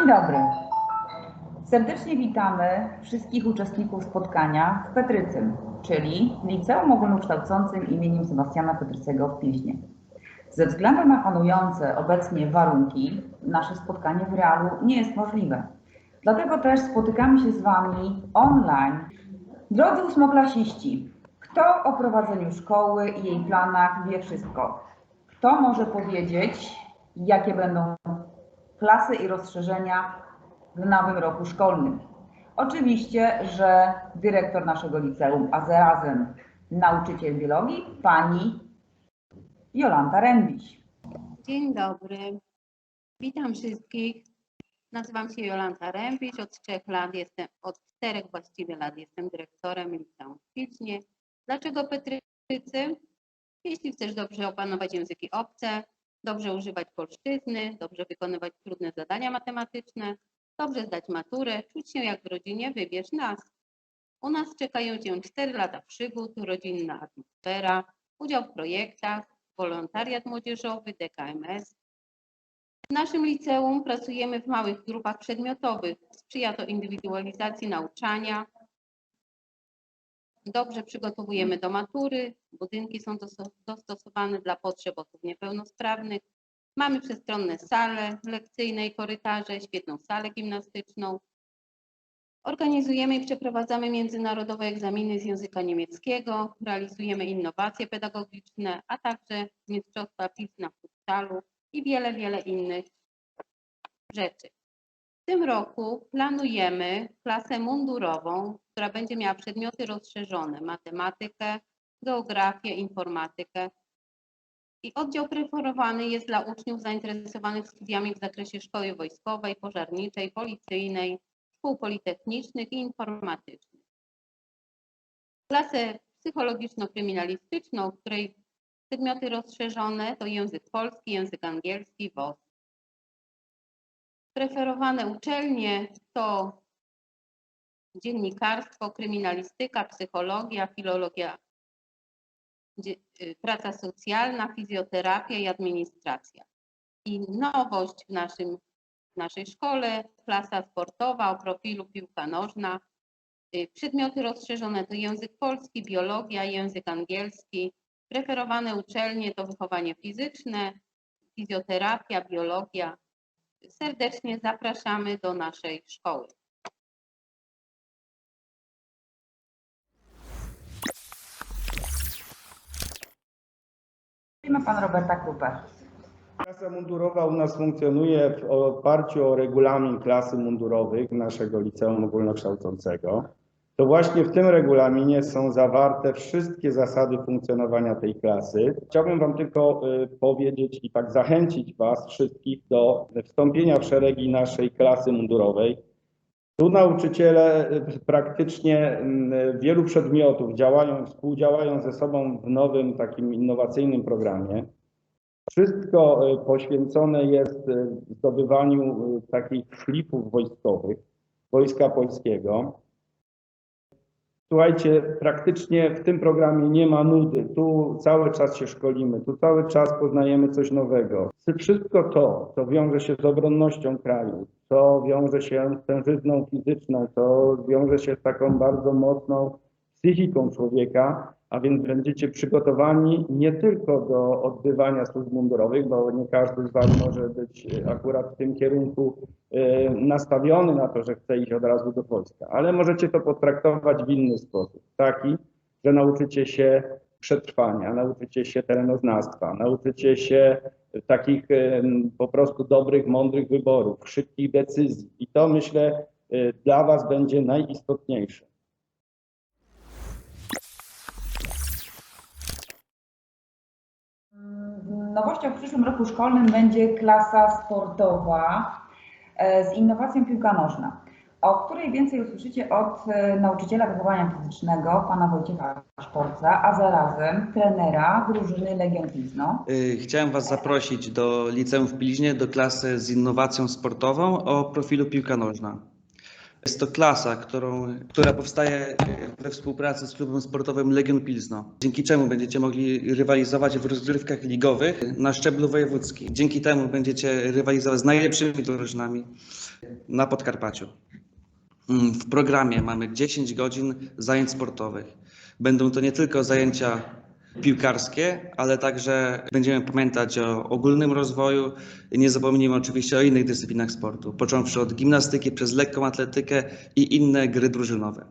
Dzień dobry. Serdecznie witamy wszystkich uczestników spotkania w Petrycym, czyli Liceum Ogólnokształcącym imieniem Sebastiana Petrycego w Pilźnie. Ze względu na panujące obecnie warunki, nasze spotkanie w realu nie jest możliwe. Dlatego też spotykamy się z Wami online. Drodzy ósmoklasiści, kto o prowadzeniu szkoły i jej planach wie wszystko? Kto może powiedzieć, jakie będą klasy i rozszerzenia w nowym roku szkolnym? Oczywiście, że dyrektor naszego liceum, a zarazem nauczyciel biologii, pani Jolanta Rębiś. Dzień dobry. Witam wszystkich. Nazywam się Jolanta Rębiś. Od trzech lat jestem, od czterech właściwie lat jestem dyrektorem liceum w Pilźnie. Dlaczego Petrycy? Jeśli chcesz dobrze opanować języki obce, dobrze używać polszczyzny, dobrze wykonywać trudne zadania matematyczne, dobrze zdać maturę, czuć się jak w rodzinie, wybierz nas. U nas czekają Cię 4 lata przygód, rodzinna atmosfera, udział w projektach, wolontariat młodzieżowy, DKMS. W naszym liceum pracujemy w małych grupach przedmiotowych. Sprzyja to indywidualizacji nauczania. Dobrze przygotowujemy do matury. Budynki są dosto- dostosowane dla potrzeb osób niepełnosprawnych. Mamy przestronne sale lekcyjne i korytarze, świetną salę gimnastyczną. Organizujemy i przeprowadzamy międzynarodowe egzaminy z języka niemieckiego, realizujemy innowacje pedagogiczne, a także mistrzostwa PIS na futsalu i wiele, wiele innych rzeczy. W tym roku planujemy klasę mundurową, która będzie miała przedmioty rozszerzone, matematykę, geografię, informatykę. I oddział preferowany jest dla uczniów zainteresowanych studiami w zakresie szkoły wojskowej, pożarniczej, policyjnej, szkół politechnicznych i informatycznych. Klasę psychologiczno-kryminalistyczną, w której przedmioty rozszerzone to język polski, język angielski, WOS. Preferowane uczelnie to dziennikarstwo, kryminalistyka, psychologia, filologia, praca socjalna, fizjoterapia i administracja. I nowość w naszym w naszej szkole, klasa sportowa o profilu piłka nożna. Y, Przedmioty rozszerzone to język polski, biologia, język angielski. Preferowane uczelnie to wychowanie fizyczne, fizjoterapia, biologia. Serdecznie zapraszamy do naszej szkoły. Pan Roberta Krupę. Klasa mundurowa u nas funkcjonuje w oparciu o regulamin klasy mundurowych naszego liceum ogólnokształcącego. To właśnie w tym regulaminie są zawarte wszystkie zasady funkcjonowania tej klasy. Chciałbym Wam tylko y, powiedzieć i tak zachęcić Was wszystkich do wstąpienia w szeregi naszej klasy mundurowej. Tu nauczyciele y, praktycznie mm, wielu przedmiotów działają, współdziałają ze sobą w nowym takim innowacyjnym programie. Wszystko y, poświęcone jest y, zdobywaniu takich flipów wojskowych, Wojska Polskiego. Słuchajcie, praktycznie w tym programie nie ma nudy. Tu cały czas się szkolimy, tu cały czas poznajemy coś nowego. Wszystko to, co wiąże się z obronnością kraju, co wiąże się z tężyzną fizyczną, co wiąże się z taką bardzo mocną psychiką człowieka, a więc będziecie przygotowani nie tylko do odbywania służb mundurowych, bo nie każdy z Was może być akurat w tym kierunku e, nastawiony na to, że chce iść od razu do wojska, ale możecie to potraktować w inny sposób, taki, że nauczycie się przetrwania, nauczycie się terenoznawstwa, nauczycie się takich e, po prostu dobrych, mądrych wyborów, szybkich decyzji. I to myślę e, dla Was będzie najistotniejsze. Nowością w przyszłym roku szkolnym będzie klasa sportowa e, z innowacją piłka nożna, o której więcej usłyszycie od e, nauczyciela wychowania fizycznego, pana Wojciecha Szporca, a zarazem trenera drużyny Legion Pilzno. Y, Chciałem Was zaprosić do liceum w Pilźnie, do klasy z innowacją sportową o profilu piłka nożna. Jest to klasa, którą, która powstaje we współpracy z klubem sportowym Legion Pilzno, dzięki czemu będziecie mogli rywalizować w rozgrywkach ligowych na szczeblu wojewódzkim. Dzięki temu będziecie rywalizować z najlepszymi drużynami na Podkarpaciu. Mm, W programie mamy 10 godzin zajęć sportowych. Będą to nie tylko zajęcia piłkarskie, ale także będziemy pamiętać o ogólnym rozwoju nie zapomnijmy oczywiście o innych dyscyplinach sportu, począwszy od gimnastyki przez lekką atletykę i inne gry drużynowe.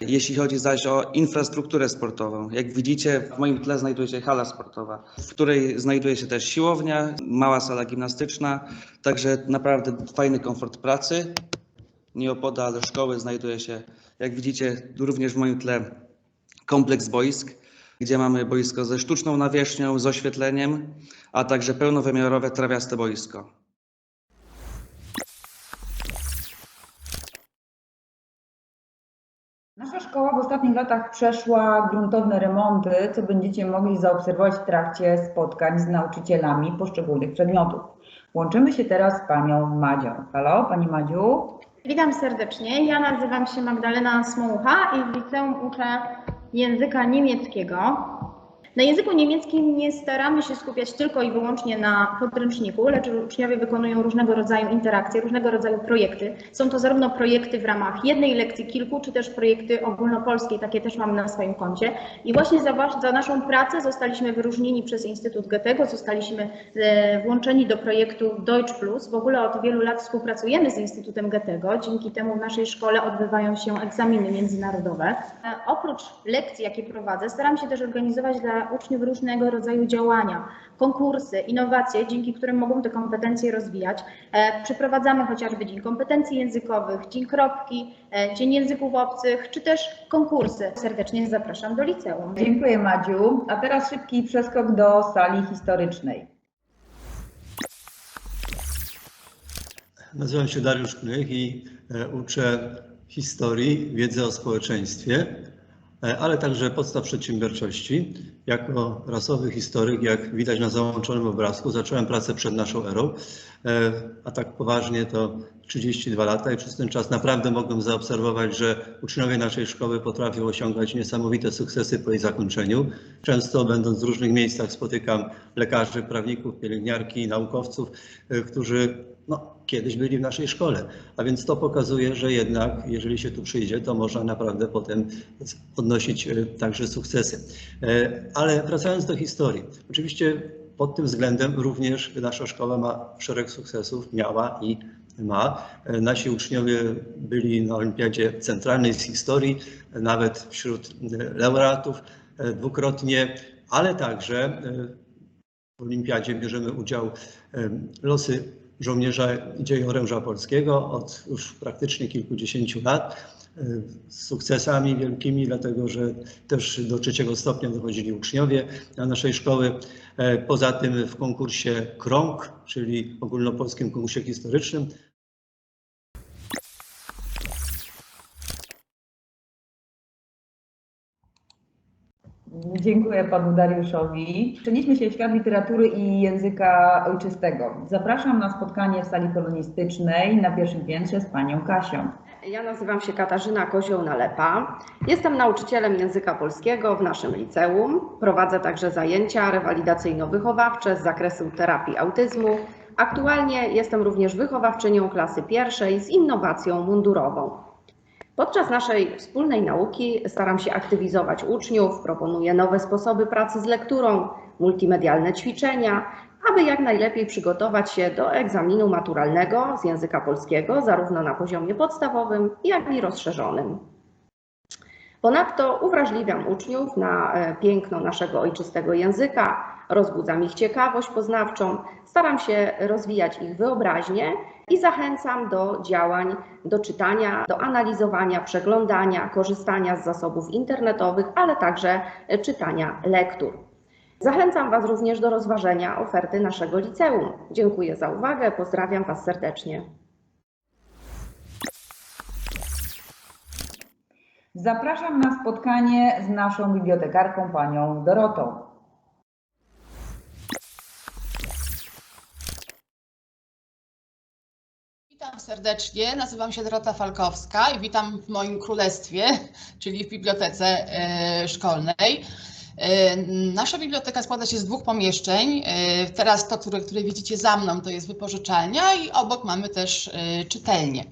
Jeśli chodzi zaś o infrastrukturę sportową, jak widzicie, w moim tle znajduje się hala sportowa, w której znajduje się też siłownia, mała sala gimnastyczna, także naprawdę fajny komfort pracy. Nieopodal szkoły znajduje się, jak widzicie, również w moim tle kompleks boisk, gdzie mamy boisko ze sztuczną nawierzchnią, z oświetleniem, a także pełnowymiarowe trawiaste boisko. Nasza szkoła w ostatnich latach przeszła gruntowne remonty, co będziecie mogli zaobserwować w trakcie spotkań z nauczycielami poszczególnych przedmiotów. Łączymy się teraz z panią Madzią. Halo, pani Madziu? Witam serdecznie. Ja nazywam się Magdalena Smołucha i w liceum uczę języka niemieckiego. Na języku niemieckim nie staramy się skupiać tylko i wyłącznie na podręczniku, lecz uczniowie wykonują różnego rodzaju interakcje, różnego rodzaju projekty. Są to zarówno projekty w ramach jednej lekcji, kilku, czy też projekty ogólnopolskie, takie też mamy na swoim koncie. I właśnie za, za naszą pracę zostaliśmy wyróżnieni przez Instytut Goethego, zostaliśmy e, włączeni do projektu Deutsch Plus. W ogóle od wielu lat współpracujemy z Instytutem Goethego, dzięki temu w naszej szkole odbywają się egzaminy międzynarodowe. E, oprócz lekcji, jakie prowadzę, staram się też organizować dla uczniów różnego rodzaju działania, konkursy, innowacje, dzięki którym mogą te kompetencje rozwijać. E, Przeprowadzamy chociażby Dzień Kompetencji Językowych, Dzień Kropki, e, Dzień Języków Obcych, czy też konkursy. Serdecznie zapraszam do liceum. Dziękuję Madziu. A teraz szybki przeskok do sali historycznej. Nazywam się Dariusz Knych i e, uczę historii, wiedzy o społeczeństwie, ale także podstaw przedsiębiorczości. Jako rasowy historyk, jak widać na załączonym obrazku, zacząłem pracę przed naszą erą, e, a tak poważnie to 32 lata i przez ten czas naprawdę mogłem zaobserwować, że uczniowie naszej szkoły potrafią osiągać niesamowite sukcesy po jej zakończeniu. Często będąc w różnych miejscach spotykam lekarzy, prawników, pielęgniarki, naukowców, e, którzy no, kiedyś byli w naszej szkole. A więc to pokazuje, że jednak, jeżeli się tu przyjdzie, to można naprawdę potem odnosić e, także sukcesy. E, Ale wracając do historii. Oczywiście pod tym względem również nasza szkoła ma szereg sukcesów, miała i ma. E, Nasi uczniowie byli na Olimpiadzie Centralnej z Historii, e, nawet wśród e, laureatów e, dwukrotnie, ale także e, w Olimpiadzie bierzemy udział em, losy żołnierza i dziejooręża polskiego od już praktycznie kilkudziesięciu lat e, z sukcesami wielkimi, dlatego że też do trzeciego stopnia dochodzili uczniowie na naszej szkoły. E, Poza tym w konkursie KRONK, czyli ogólnopolskim konkursie historycznym, Dziękuję panu Dariuszowi. Przenieśmy się w świat literatury i języka ojczystego. Zapraszam na spotkanie w sali polonistycznej na pierwszym piętrze z panią Kasią. Ja nazywam się Katarzyna Kozioł-Nalepa. Jestem nauczycielem języka polskiego w naszym liceum. Prowadzę także zajęcia rewalidacyjno-wychowawcze z zakresu terapii autyzmu. Aktualnie jestem również wychowawczynią klasy pierwszej z innowacją mundurową. Podczas naszej wspólnej nauki staram się aktywizować uczniów, proponuję nowe sposoby pracy z lekturą, multimedialne ćwiczenia, aby jak najlepiej przygotować się do egzaminu maturalnego z języka polskiego, zarówno na poziomie podstawowym, jak i rozszerzonym. Ponadto uwrażliwiam uczniów na e, piękno naszego ojczystego języka, rozbudzam ich ciekawość poznawczą, staram się rozwijać ich wyobraźnię i zachęcam do działań, do czytania, do analizowania, przeglądania, korzystania z zasobów internetowych, ale także e, czytania lektur. Zachęcam Was również do rozważenia oferty naszego liceum. Dziękuję za uwagę, pozdrawiam Was serdecznie. Zapraszam na spotkanie z naszą bibliotekarką, panią Dorotą. Witam serdecznie, nazywam się Dorota Falkowska i witam w moim królestwie, czyli w bibliotece e, szkolnej. E, Nasza biblioteka składa się z dwóch pomieszczeń. E, Teraz to, które, które widzicie za mną, to jest wypożyczalnia i obok mamy też e, czytelnię.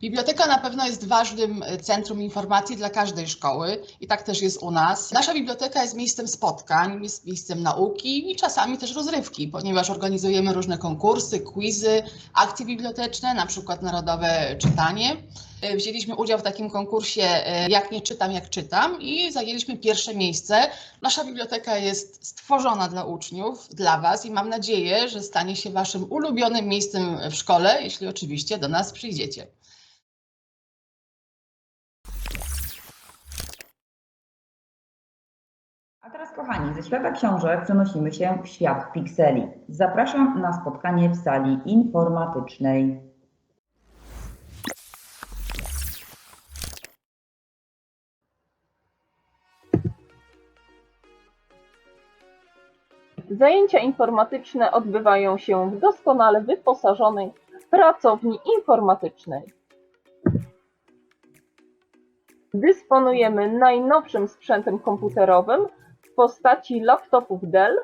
Biblioteka na pewno jest ważnym centrum informacji dla każdej szkoły i tak też jest u nas. Nasza biblioteka jest miejscem spotkań, jest miejscem nauki i czasami też rozrywki, ponieważ organizujemy różne konkursy, quizy, akcje biblioteczne, na przykład Narodowe Czytanie. E, Wzięliśmy udział w takim konkursie e, Jak nie czytam, jak czytam i zajęliśmy pierwsze miejsce. Nasza biblioteka jest stworzona dla uczniów, dla Was i mam nadzieję, że stanie się Waszym ulubionym miejscem w szkole, jeśli oczywiście do nas przyjdziecie. A teraz, kochani, ze świata książek przenosimy się w świat pikseli. Zapraszam na spotkanie w sali informatycznej. Zajęcia informatyczne odbywają się w doskonale wyposażonej pracowni informatycznej. Dysponujemy najnowszym sprzętem komputerowym w postaci laptopów Dell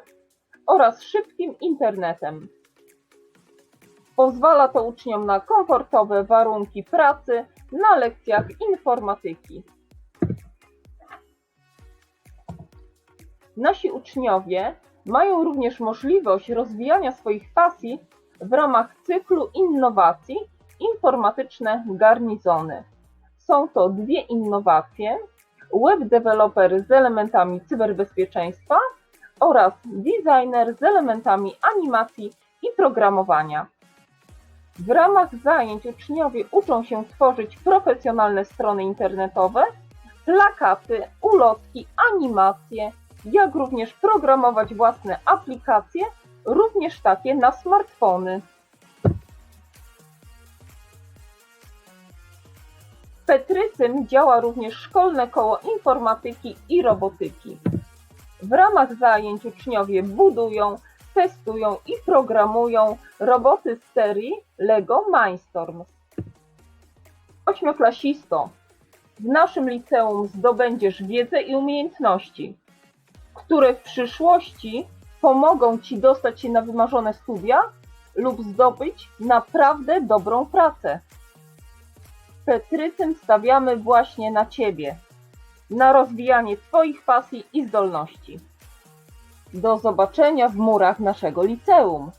oraz szybkim internetem. Pozwala to uczniom na komfortowe warunki pracy na lekcjach informatyki. Nasi uczniowie mają również możliwość rozwijania swoich pasji w ramach cyklu innowacji informatyczne garnizony. Są to dwie innowacje: web developer z elementami cyberbezpieczeństwa oraz designer z elementami animacji i programowania. W ramach zajęć uczniowie uczą się tworzyć profesjonalne strony internetowe, plakaty, ulotki, animacje, jak również programować własne aplikacje, również takie na smartfony. W działa również Szkolne Koło Informatyki i Robotyki. W ramach zajęć uczniowie budują, testują i programują roboty z serii LEGO Mindstorms. Ośmioklasisto, w naszym liceum zdobędziesz wiedzę i umiejętności, które w przyszłości pomogą Ci dostać się na wymarzone studia lub zdobyć naprawdę dobrą pracę. Petrycym stawiamy właśnie na Ciebie, na rozwijanie Twoich pasji i zdolności. Do zobaczenia w murach naszego liceum.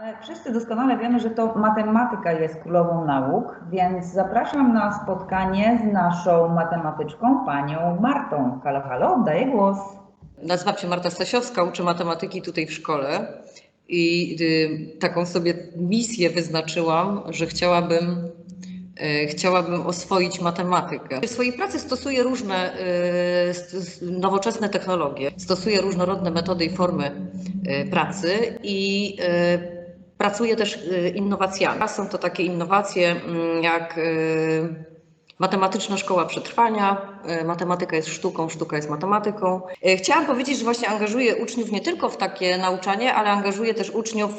Ale wszyscy doskonale wiemy, że to matematyka jest królową nauk, więc zapraszam na spotkanie z naszą matematyczką, panią Martą. Halo, halo, oddaję głos. Nazywam się Marta Stasiowska, uczę matematyki tutaj w szkole i y, taką sobie misję wyznaczyłam, że chciałabym, y, chciałabym oswoić matematykę. W swojej pracy stosuję różne y, nowoczesne technologie, stosuję różnorodne metody i formy y, pracy i pracuję też y, innowacjami. Są to takie innowacje mm, jak y, Matematyczna szkoła przetrwania. E, Matematyka jest sztuką, sztuka jest matematyką. Chciałam powiedzieć, że właśnie angażuję uczniów nie tylko w takie nauczanie, ale angażuję też uczniów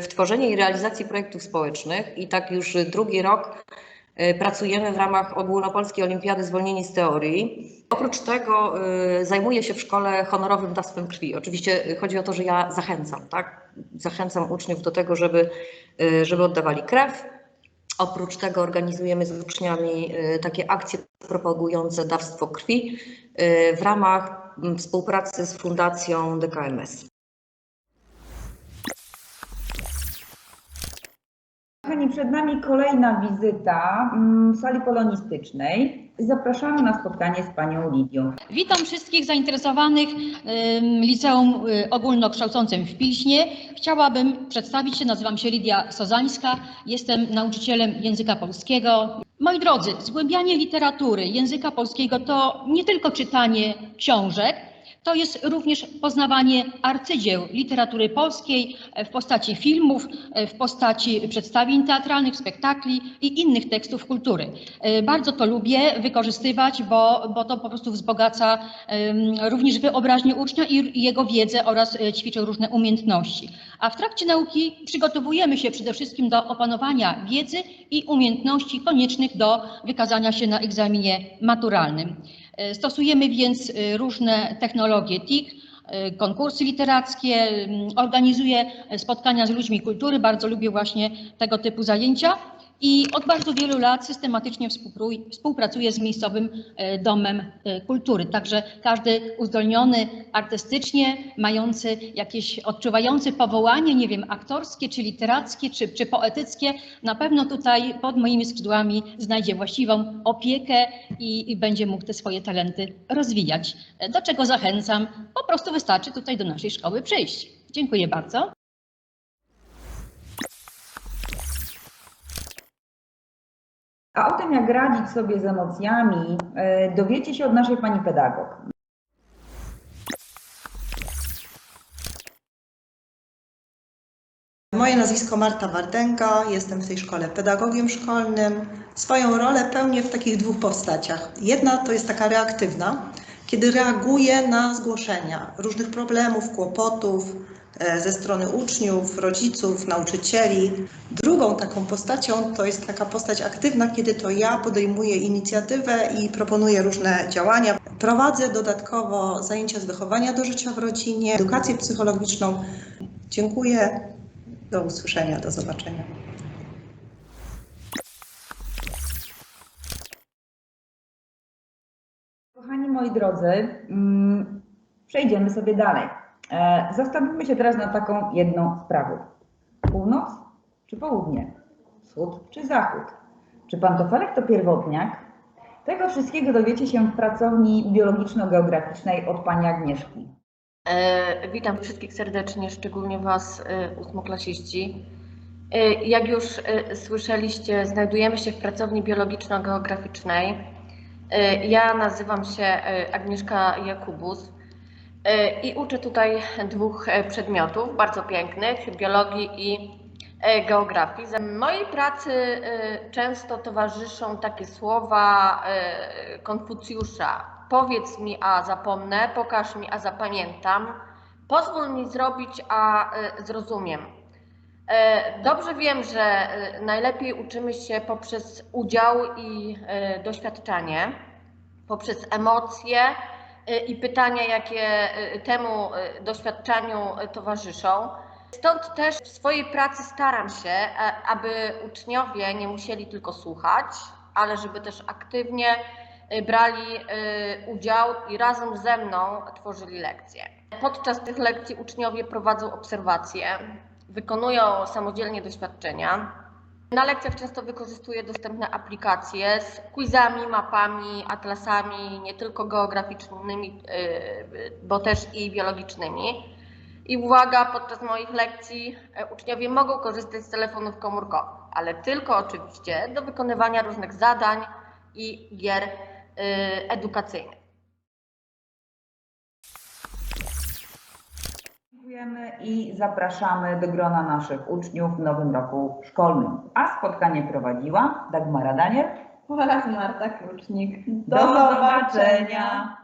w tworzenie i realizację projektów społecznych. I tak już drugi rok pracujemy w ramach Ogólnopolskiej Olimpiady Zwolnieni z Teorii. Oprócz tego e, zajmuję się w szkole honorowym dawstwem krwi. Oczywiście e, chodzi o to, że ja zachęcam, tak? Zachęcam uczniów do tego, żeby, e, żeby oddawali krew. Oprócz tego organizujemy z uczniami takie akcje propagujące dawstwo krwi w ramach współpracy z Fundacją DKMS. Przed nami kolejna wizyta mm, w sali polonistycznej. Zapraszamy na spotkanie z panią Lidią. Witam wszystkich zainteresowanych Liceum y, Ogólnokształcącym w Pilśnie. Chciałabym przedstawić się, nazywam się Lidia Sozańska, jestem nauczycielem języka polskiego. Moi drodzy, zgłębianie literatury języka polskiego to nie tylko czytanie książek, To jest również poznawanie arcydzieł literatury polskiej e, w postaci filmów, e, w postaci przedstawień teatralnych, spektakli i innych tekstów kultury. E, Bardzo to lubię wykorzystywać, bo, bo to po prostu wzbogaca również wyobraźnię ucznia i jego wiedzę oraz ćwiczę różne umiejętności. A w trakcie nauki przygotowujemy się przede wszystkim do opanowania wiedzy i umiejętności koniecznych do wykazania się na egzaminie maturalnym. E, Stosujemy więc e, różne technologie. TIK, e, konkursy literackie, organizuję spotkania z ludźmi kultury, bardzo lubię właśnie tego typu zajęcia i od bardzo wielu lat systematycznie współpracuję z miejscowym e, Domem e, Kultury. Także każdy uzdolniony artystycznie, mający jakieś, odczuwający powołanie, nie wiem, aktorskie, czy literackie, czy, czy poetyckie, na pewno tutaj pod moimi skrzydłami znajdzie właściwą opiekę i, i będzie mógł te swoje talenty rozwijać. E, Do czego zachęcam? Po prostu wystarczy tutaj do naszej szkoły przyjść. Dziękuję bardzo. A o tym, jak radzić sobie z emocjami, e, dowiecie się od naszej pani pedagog. Moje nazwisko Marta Wardenka, jestem w tej szkole pedagogiem szkolnym. Swoją rolę pełnię w takich dwóch postaciach. Jedna to jest taka reaktywna, kiedy reaguję na zgłoszenia różnych problemów, kłopotów ze strony uczniów, rodziców, nauczycieli. Drugą taką postacią to jest taka postać aktywna, kiedy to ja podejmuję inicjatywę i proponuję różne działania. Prowadzę dodatkowo zajęcia z wychowania do życia w rodzinie, edukację psychologiczną. Dziękuję. Do usłyszenia, do zobaczenia. Kochani moi drodzy, mm, przejdziemy sobie dalej. E, Zastanówmy się teraz nad taką jedną sprawą. Północ czy południe? Wschód czy zachód? Czy pantofelek to pierwotniak? Tego wszystkiego dowiecie się w pracowni biologiczno-geograficznej od pani Agnieszki. E, Witam wszystkich serdecznie, szczególnie Was, e, ósmoklasiści. E, Jak już e, słyszeliście, znajdujemy się w pracowni biologiczno-geograficznej. E, Ja nazywam się Agnieszka Jakubus i uczę tutaj dwóch e, przedmiotów bardzo pięknych, biologii i e, geografii. Za mojej pracy e, często towarzyszą takie słowa e, Konfucjusza. Powiedz mi, a zapomnę, pokaż mi, a zapamiętam, pozwól mi zrobić, a e, zrozumiem. E, Dobrze wiem, że e, najlepiej uczymy się poprzez udział i e, doświadczanie, poprzez emocje e, i pytania, jakie e, temu e, doświadczaniu e, towarzyszą. Stąd też w swojej pracy staram się, e, aby uczniowie nie musieli tylko słuchać, ale żeby też aktywnie e, brali e, udział i razem ze mną tworzyli lekcje. Podczas tych lekcji uczniowie prowadzą obserwacje, wykonują samodzielnie doświadczenia. Na lekcjach często wykorzystuję dostępne aplikacje z quizami, mapami, atlasami, nie tylko geograficznymi, yy, bo też i biologicznymi. I uwaga, podczas moich lekcji e, uczniowie mogą korzystać z telefonów komórkowych, ale tylko oczywiście do wykonywania różnych zadań i gier yy, edukacyjnych. Dziękujemy i zapraszamy do grona naszych uczniów w nowym roku szkolnym. A spotkanie prowadziła Dagmara Daniel. Oraz Marta Klucznik. Do zobaczenia.